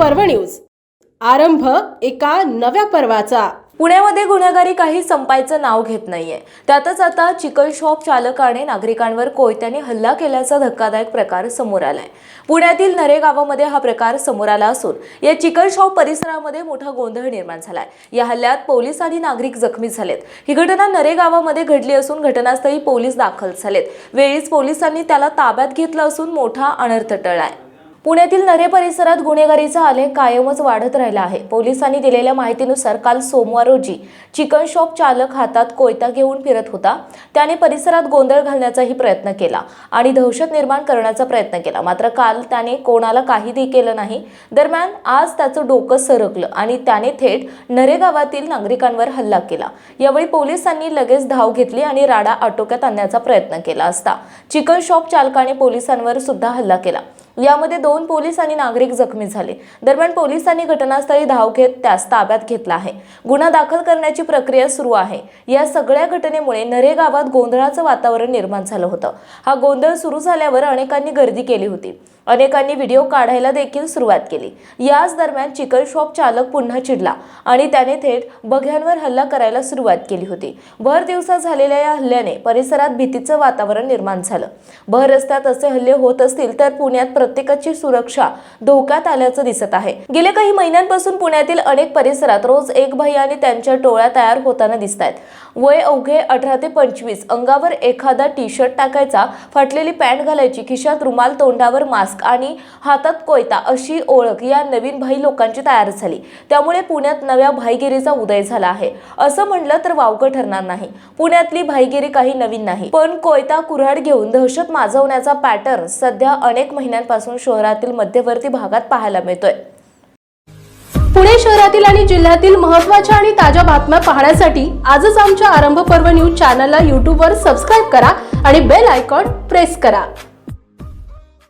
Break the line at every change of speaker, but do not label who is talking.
News. आरंभ एका नव्या पर्वाचा.
पुण्यामध्ये गुन्हेगारी काही संपायचं नाव घेत नाहीये. त्यातच आता चिकन शॉप चालकाने नागरिकांवर कोयत्याने हल्ला केल्याचा धक्कादायक प्रकार समोर आलाय. पुण्यातील नरे गावामध्ये हा प्रकार समोर आला असून या चिकन शॉप परिसरामध्ये मोठा गोंधळ निर्माण झालाय. या हल्ल्यात पोलीस आणि नागरिक जखमी झालेत. ही घटना नरे गावामध्ये घडली असून घटनास्थळी पोलीस दाखल झालेत. वेळीच पोलिसांनी त्याला ताब्यात घेतलं असून मोठा अनर्थ टळलाय. पुण्यातील नरे परिसरात गुन्हेगारीचा आलेख कायमच वाढत राहिला आहे. पोलिसांनी दिलेल्या माहितीनुसार काल सोमवार रोजी चिकन शॉप चालक हातात कोयता घेऊन फिरत होता. त्याने परिसरात गोंधळ घालण्याचाही प्रयत्न केला आणि दहशत निर्माण करण्याचा प्रयत्न केला. मात्र काल त्याने कोणाला काहीही केलं नाही. दरम्यान आज त्याचं डोकं सरकलं आणि त्याने थेट नरे गावातील नागरिकांवर हल्ला केला. यावेळी पोलिसांनी लगेच धाव घेतली आणि राडा आटोक्यात आणण्याचा प्रयत्न केला असता. चिकन शॉप चालकाने पोलिसांवर सुद्धा हल्ला केला. यामध्ये दोन पोलीस आणि नागरिक जखमी झाले. दरम्यान पोलिसांनी घटनास्थळी धाव घेत त्यास ताब्यात घेतला आहे. गुन्हा दाखल करण्याची प्रक्रिया सुरू आहे. या सगळ्या घटनेमुळे नरे गावात गोंधळाचं वातावरण निर्माण झालं होतं. हा गोंधळ सुरू झाल्यावर अनेकांनी गर्दी केली होती. अनेकांनी व्हिडिओ काढायला देखील सुरुवात केली. याच दरम्यान चिकन शॉप चालक पुन्हा चिडला आणि त्याने थेट बघ्यांवर हल्ला करायला सुरुवात केली होती. भर दिवसा झालेल्या या हल्ल्याने परिसरात भीतीचं वातावरण निर्माण झालं. भर रस्त्यात असे हल्ले होत असतील तर पुण्यात प्रत्येकाची सुरक्षा धोक्यात आल्याचं दिसत आहे. गेल्या काही महिन्यांपासून पुण्यातील अनेक परिसरात रोज एक भाई आणि त्यांच्या टोळ्या तयार होताना दिसत आहेत वय अवघे अठरा ते पंचवीस अंगावर एखादा टी शर्ट टाकायचा फाटलेली पॅन्ट घालायची खिशात रुमाल तोंडावर मास्क मास्क आणि हातात कोयता अशी ओळख या नवीन भाई लोकांची तयार झाली. त्यामुळे पुण्यात नव्या भाईगिरीचा उदय झाला आहे. असं म्हणलं तर वावगं ठरणार नाही. पुण्यातली भाईगिरी काही नवीन नाही. पण कोयता कुऱ्हाड घेऊन दहशत माजवण्याचा पॅटर्न सध्या अनेक महिन्यांपासून शहरातील मध्यवर्ती भागात पाहायला मिळतोय.
पुणे शहरातील आणि जिल्ह्यातील महत्त्वाच्या आणि ताज्या बातम्या पाहण्यासाठी आजच आमच्या आरंभ पर्व न्यूज चॅनलला यूट्यूबवर सबस्क्राईब करा आणि बेल आयकॉन प्रेस करा.